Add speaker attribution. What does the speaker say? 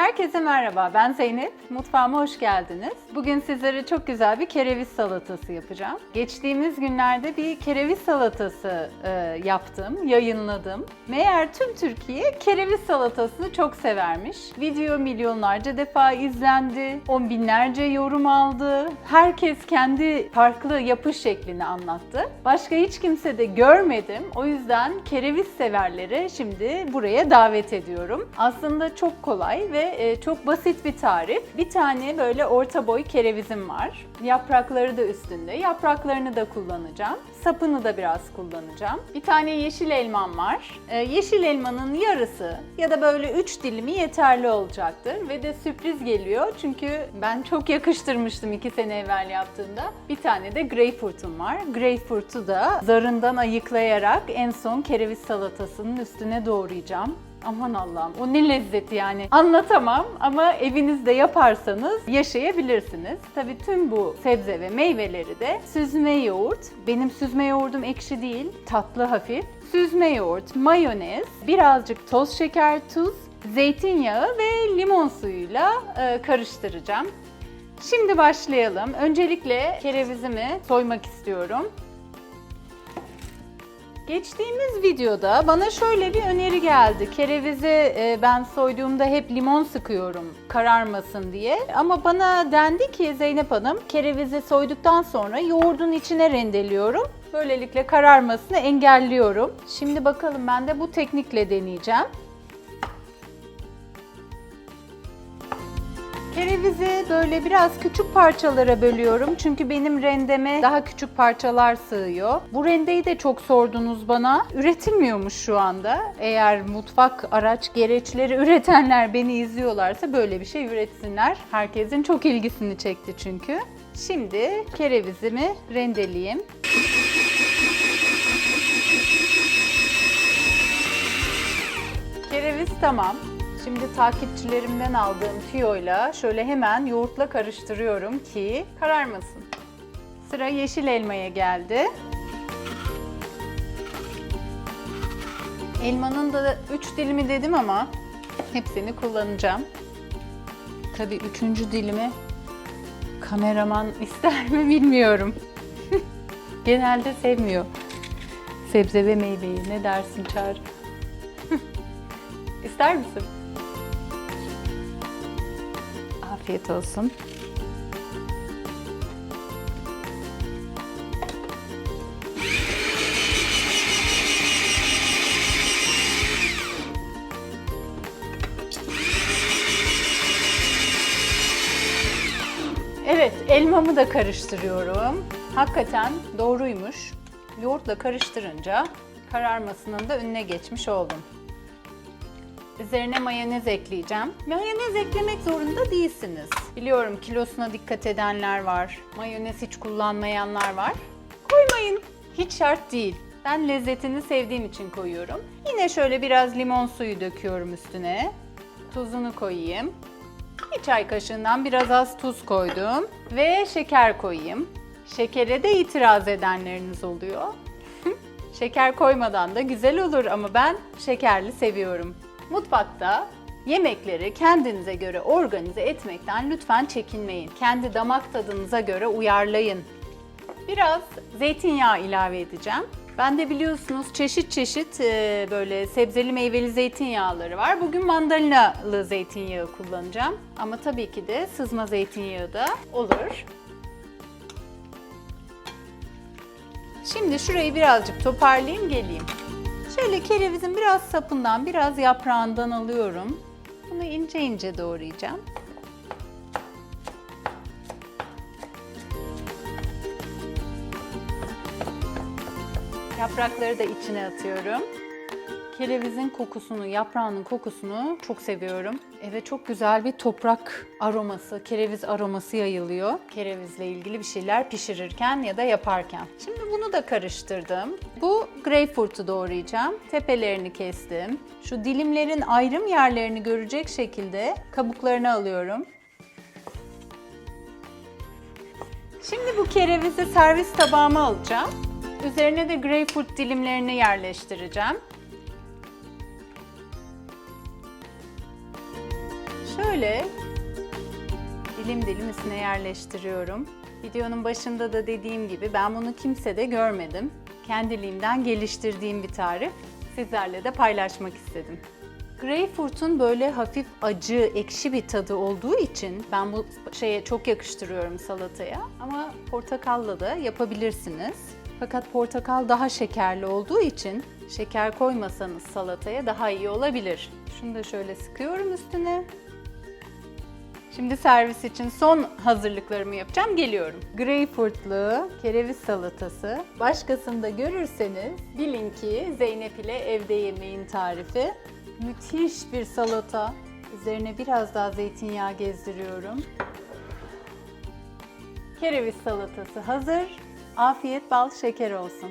Speaker 1: Herkese merhaba, ben Zeynep. Mutfağıma hoş geldiniz. Bugün sizlere çok güzel bir kereviz salatası yapacağım. Geçtiğimiz günlerde bir kereviz salatası e, yaptım, yayınladım. Meğer tüm Türkiye kereviz salatasını çok severmiş. Video milyonlarca defa izlendi, on binlerce yorum aldı. Herkes kendi farklı yapış şeklini anlattı. Başka hiç kimse de görmedim. O yüzden kereviz severleri şimdi buraya davet ediyorum. Aslında çok kolay ve e, çok basit bir tarif. Bir tane böyle orta boy kerevizim var. Yaprakları da üstünde. Yapraklarını da kullanacağım. Sapını da biraz kullanacağım. Bir tane yeşil elmam var. E, yeşil elmanın yarısı ya da böyle 3 dilimi yeterli olacaktır. Ve de sürpriz geliyor çünkü ben çok yakıştırmıştım 2 sene evvel yaptığımda. Bir tane de greyfurtum var. Greyfurtu da zarından ayıklayarak en son kereviz salatasının üstüne doğrayacağım. Aman Allah'ım o ne lezzeti yani anlatamam ama evinizde yaparsanız yaşayabilirsiniz. Tabii tüm bu sebze ve meyveleri de süzme yoğurt, benim süzme yoğurdum ekşi değil tatlı hafif. Süzme yoğurt, mayonez, birazcık toz şeker, tuz, zeytinyağı ve limon suyuyla e, karıştıracağım. Şimdi başlayalım. Öncelikle kerevizimi soymak istiyorum. Geçtiğimiz videoda bana şöyle bir öneri geldi. Kerevizi e, ben soyduğumda hep limon sıkıyorum kararmasın diye. Ama bana dendi ki Zeynep Hanım kerevizi soyduktan sonra yoğurdun içine rendeliyorum. Böylelikle kararmasını engelliyorum. Şimdi bakalım ben de bu teknikle deneyeceğim. Kerevizi böyle biraz küçük parçalara bölüyorum çünkü benim rendeme daha küçük parçalar sığıyor. Bu rendeyi de çok sordunuz bana. Üretilmiyormuş şu anda. Eğer mutfak araç gereçleri üretenler beni izliyorlarsa böyle bir şey üretsinler. Herkesin çok ilgisini çekti çünkü. Şimdi kerevizimi rendeleyeyim. Kereviz tamam. Şimdi takipçilerimden aldığım tüyoyla şöyle hemen yoğurtla karıştırıyorum ki kararmasın. Sıra yeşil elmaya geldi. Elmanın da 3 dilimi dedim ama hepsini kullanacağım. Tabii üçüncü dilimi kameraman ister mi bilmiyorum. Genelde sevmiyor. Sebze ve meyveyi ne dersin Çağrı? İster misin? Afiyet olsun. Evet, elmamı da karıştırıyorum. Hakikaten doğruymuş. Yoğurtla karıştırınca kararmasının da önüne geçmiş oldum. Üzerine mayonez ekleyeceğim. Mayonez eklemek zorunda değilsiniz. Biliyorum kilosuna dikkat edenler var. Mayonez hiç kullanmayanlar var. Koymayın. Hiç şart değil. Ben lezzetini sevdiğim için koyuyorum. Yine şöyle biraz limon suyu döküyorum üstüne. Tuzunu koyayım. Bir çay kaşığından biraz az tuz koydum. Ve şeker koyayım. Şekere de itiraz edenleriniz oluyor. Şeker koymadan da güzel olur ama ben şekerli seviyorum. Mutfakta yemekleri kendinize göre organize etmekten lütfen çekinmeyin. Kendi damak tadınıza göre uyarlayın. Biraz zeytinyağı ilave edeceğim. Ben de biliyorsunuz çeşit çeşit e, böyle sebzeli meyveli zeytinyağları var. Bugün mandalinalı zeytinyağı kullanacağım. Ama tabii ki de sızma zeytinyağı da olur. Şimdi şurayı birazcık toparlayayım geleyim. Şöyle kerevizin biraz sapından, biraz yaprağından alıyorum. Bunu ince ince doğrayacağım. Yaprakları da içine atıyorum. Kerevizin kokusunu, yaprağının kokusunu çok seviyorum. Eve çok güzel bir toprak aroması, kereviz aroması yayılıyor. Kerevizle ilgili bir şeyler pişirirken ya da yaparken. Şimdi bunu da karıştırdım. Bu greyfurt'u doğrayacağım. Tepelerini kestim. Şu dilimlerin ayrım yerlerini görecek şekilde kabuklarını alıyorum. Şimdi bu kerevizi servis tabağıma alacağım. Üzerine de greyfurt dilimlerini yerleştireceğim. Şöyle dilim dilim üstüne yerleştiriyorum. Videonun başında da dediğim gibi ben bunu kimsede görmedim. Kendiliğimden geliştirdiğim bir tarif. Sizlerle de paylaşmak istedim. Greyfurt'un böyle hafif acı, ekşi bir tadı olduğu için ben bu şeye çok yakıştırıyorum salataya. Ama portakalla da yapabilirsiniz. Fakat portakal daha şekerli olduğu için şeker koymasanız salataya daha iyi olabilir. Şunu da şöyle sıkıyorum üstüne. Şimdi servis için son hazırlıklarımı yapacağım. Geliyorum. Greyfurtlu kereviz salatası. Başkasında görürseniz bilin ki Zeynep ile evde yemeğin tarifi. Müthiş bir salata. Üzerine biraz daha zeytinyağı gezdiriyorum. Kereviz salatası hazır. Afiyet bal şeker olsun.